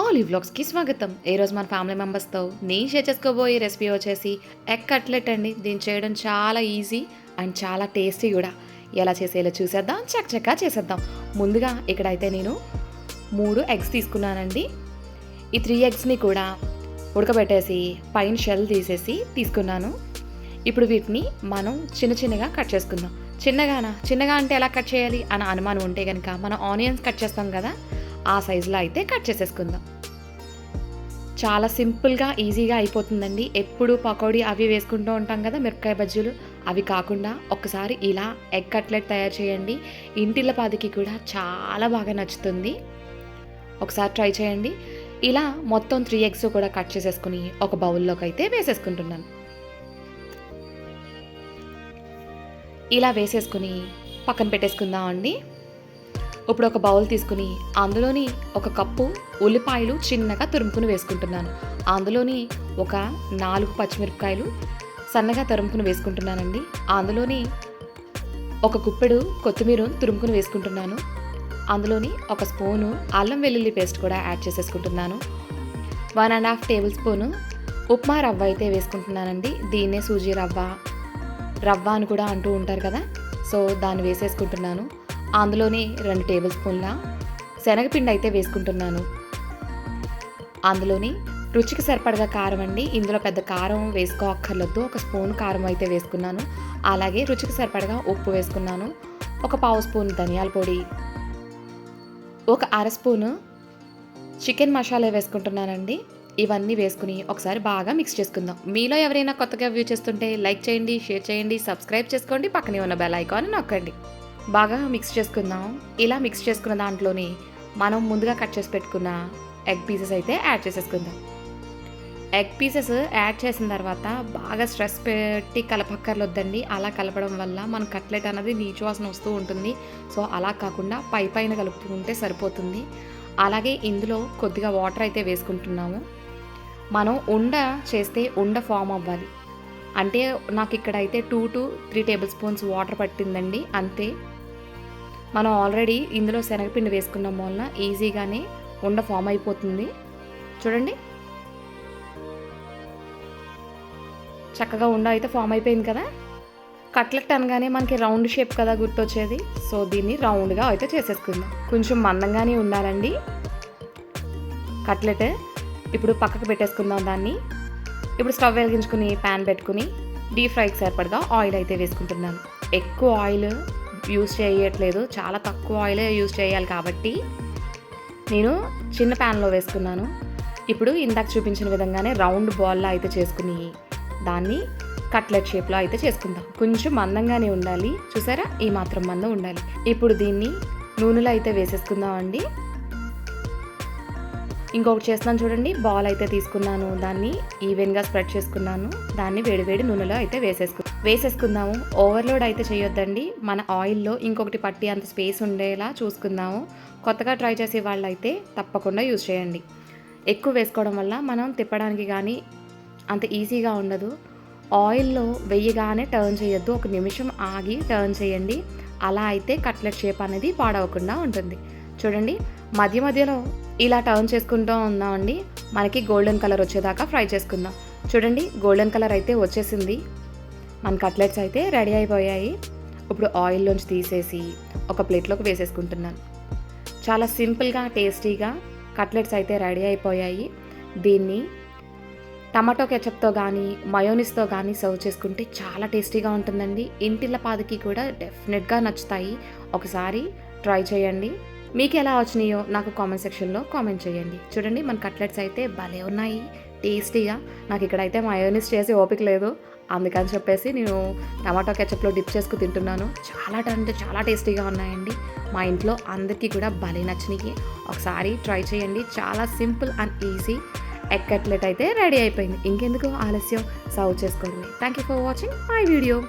All ఈ వ్లాగ్స్కి స్వాగతం. ఈరోజు మన ఫ్యామిలీ మెంబర్స్తో నేను షేర్ చేసుకోబోయే రెసిపీ వచ్చేసి ఎగ్ కట్లెట్ అండి. దీన్ని చేయడం చాలా ఈజీ అండ్ చాలా టేస్టీ కూడా. ఎలా చేసేలా చూసేద్దాం చక్ చేసేద్దాం. ముందుగా ఇక్కడైతే నేను మూడు ఎగ్స్ తీసుకున్నానండి. ఈ త్రీ ఎగ్స్ని కూడా ఉడకబెట్టేసి పైన షెల్ తీసేసి తీసుకున్నాను. ఇప్పుడు వీటిని మనం చిన్న చిన్నగా కట్ చేసుకుందాం. చిన్నగానా? చిన్నగా అంటే ఎలా కట్ చేయాలి? అన్న అనుమానం ఉంటే కనుక మనం ఆనియన్స్ కట్ చేస్తాం కదా ఆ సైజులో అయితే కట్ చేసేసుకుందాం. చాలా సింపుల్గా ఈజీగా అయిపోతుందండి. ఎప్పుడు పకోడీ అవి వేసుకుంటూ ఉంటాం కదా మిరపకాయ బజ్జీలు. అవి కాకుండా ఒకసారి ఇలా ఎగ్ కట్లెట్ తయారు చేయండి. ఇంటిల్లపాదికి కూడా చాలా బాగా నచ్చుతుంది. ఒకసారి ట్రై చేయండి. ఇలా మొత్తం త్రీ ఎగ్స్ కూడా కట్ చేసేసుకుని ఒక బౌల్లోకి అయితే వేసేసుకుంటున్నాను. ఇలా వేసేసుకుని పక్కన పెట్టేసుకుందాం అండి ఇప్పుడు ఒక బౌల్ తీసుకుని అందులోని ఒక కప్పు ఉల్లిపాయలు చిన్నగా తురుముకుని వేసుకుంటున్నాను. అందులోని ఒక నాలుగు పచ్చిమిరపకాయలు సన్నగా తురుముకుని వేసుకుంటున్నానండి. అందులోని ఒక కుప్పెడు కొత్తిమీర తురుముకుని వేసుకుంటున్నాను. అందులోని ఒక స్పూను అల్లం వెల్లుల్లి పేస్ట్ కూడా యాడ్ చేసేసుకుంటున్నాను. One and half tablespoon upma రవ్వ అయితే వేసుకుంటున్నానండి. దీన్నే సూజీ రవ్వ రవ్వ అని కూడా అంటూ ఉంటారు కదా. సో దాన్ని వేసేసుకుంటున్నాను. అందులోనే రెండు టేబుల్ స్పూన్ల శనగపిండి అయితే వేసుకుంటున్నాను. అందులోని రుచికి సరిపడగా కారం అండి. ఇందులో పెద్ద కారం వేసుకోక్కర్లొద్దు ఒక స్పూన్ కారం అయితే వేసుకున్నాను. అలాగే రుచికి సరిపడగా ఉప్పు వేసుకున్నాను. ఒక పావు స్పూన్ ధనియాల పొడి. ఒక అర స్పూను చికెన్ మసాలా వేసుకుంటున్నానండి. ఇవన్నీ వేసుకుని ఒకసారి బాగా మిక్స్ చేసుకుందాం. మీలో ఎవరైనా కొత్తగా వ్యూ చేస్తుంటే లైక్ చేయండి షేర్ చేయండి సబ్స్క్రైబ్ చేసుకోండి. పక్కనే ఉన్న బెల్ ఐకాన్ నొక్కండి. బాగా మిక్స్ చేసుకుందాం. ఇలా మిక్స్ చేసుకున్న దాంట్లోని మనం ముందుగా కట్ చేసి పెట్టుకున్న ఎగ్ పీసెస్ అయితే యాడ్ చేసేసుకుందాం. ఎగ్ పీసెస్ యాడ్ చేసిన తర్వాత బాగా స్ట్రెస్ పెట్టి కలపక్కర్లొద్దండి. అలా కలపడం వల్ల మన కట్లెట్ అనేది నీచు వాసన వస్తూ ఉంటుంది. సో అలా కాకుండా పై పైన కలుపుకుంటే సరిపోతుంది. అలాగే ఇందులో కొద్దిగా వాటర్ అయితే వేసుకుంటున్నాము. మనం ఉండ చేస్తే ఉండ ఫామ్ అవ్వాలి. అంటే నాకు ఇక్కడ అయితే two to three tablespoons water పట్టిందండి. అంతే. మనం ఆల్రెడీ ఇందులో శనగపిండి వేసుకున్నాం వలన ఈజీగానే ఉండ ఫామ్ అయిపోతుంది. చూడండి. చక్కగా ఉండ అయితే ఫామ్ అయిపోయింది కదా. కట్లెట్ అనగానే మనకి రౌండ్ షేప్ కదా గుర్తొచ్చేది. సో దీన్ని రౌండ్గా అయితే చేసేసుకుందాం. కొంచెం మందంగానే ఉండాలండి. కట్లెట్ ఇప్పుడు పక్కకు పెట్టేసుకుందాం దాన్ని. ఇప్పుడు స్టవ్ వెలిగించుకుని ప్యాన్ పెట్టుకుని డీప్ ఫ్రైకి సరిపడగా ఆయిల్ అయితే వేసుకుంటున్నాను. ఎక్కువ ఆయిల్ యూస్ చేయట్లేదు. చాలా తక్కువ ఆయిలే యూస్ చేయాలి కాబట్టి నేను చిన్న ప్యాన్లో వేసుకున్నాను. ఇప్పుడు ఇందాక చూపించిన విధంగానే రౌండ్ బాల్లో అయితే చేసుకుని దాన్ని కట్లెట్ షేప్లో అయితే చేసుకుందాం. కొంచెం మందంగానే ఉండాలి. చూసారా? ఈ మాత్రం మందం ఉండాలి. ఇప్పుడు దీన్ని నూనెలో అయితే వేసేసుకుందాం అండి. ఇంకొకటి చేస్తున్నాను చూడండి. బాల్ అయితే తీసుకున్నాను. దాన్ని ఈవెన్గా స్ప్రెడ్ చేసుకున్నాను. దాన్ని వేడివేడి నూనెలో అయితే వేసేసుకున్నాను వేసేసుకుందాము. ఓవర్లోడ్ అయితే చేయొద్దండి. మన ఆయిల్లో ఇంకొకటి పట్టి అంత స్పేస్ ఉండేలా చూసుకుందాము. కొత్తగా ట్రై చేసే వాళ్ళు అయితే తప్పకుండా యూజ్ చేయండి. ఎక్కువ వేసుకోవడం వల్ల మనం తిప్పడానికి కానీ అంత ఈజీగా ఉండదు. ఆయిల్లో వెయ్యగానే టర్న్ చేయొద్దు. ఒక నిమిషం ఆగి టర్న్ చేయండి. అలా అయితే కట్లెట్ షేప్ అనేది పాడవకుండా ఉంటుంది. చూడండి మధ్య మధ్యలో ఇలా టర్న్ చేసుకుంటూ ఉన్నామండి. మనకి గోల్డెన్ కలర్ వచ్చేదాకా ఫ్రై చేసుకుందాం. చూడండి గోల్డెన్ కలర్ అయితే వచ్చేసింది. మన కట్లెట్స్ అయితే రెడీ అయిపోయాయి. ఇప్పుడు ఆయిల్లోంచి తీసేసి ఒక ప్లేట్లోకి వేసేసుకుంటున్నాను. చాలా సింపుల్గా టేస్టీగా కట్లెట్స్ అయితే రెడీ అయిపోయాయి. దీన్ని టమాటో కెచప్తో కానీ మయోనిస్తో కానీ సర్వ్ చేసుకుంటే చాలా టేస్టీగా ఉంటుందండి. ఇంటిళ్ళ పాదికి కూడా డెఫినెట్గా నచ్చుతాయి. ఒకసారి ట్రై చేయండి. మీకు ఎలా వచ్చినాయో నాకు కామెంట్ సెక్షన్లో కామెంట్ చేయండి. చూడండి మన కట్లెట్స్ అయితే భలే ఉన్నాయి. టేస్టీగా. నాకు ఇక్కడైతే మయోనిస్ చేసి ఓపిక లేదు. అందుకని చెప్పేసి నేను టమాటో కెచప్లో డిప్ చేసుకు తింటున్నాను. చాలా అంటే చాలా టేస్టీగా ఉన్నాయండి. మా ఇంట్లో అందరికీ కూడా భలే నచ్చినవి ఒకసారి ట్రై చేయండి. చాలా simple and easy. Egg cutlet అయితే రెడీ అయిపోయింది. ఇంకెందుకు ఆలస్యం? సర్వ్ చేసుకోండి. Thank you for watching my video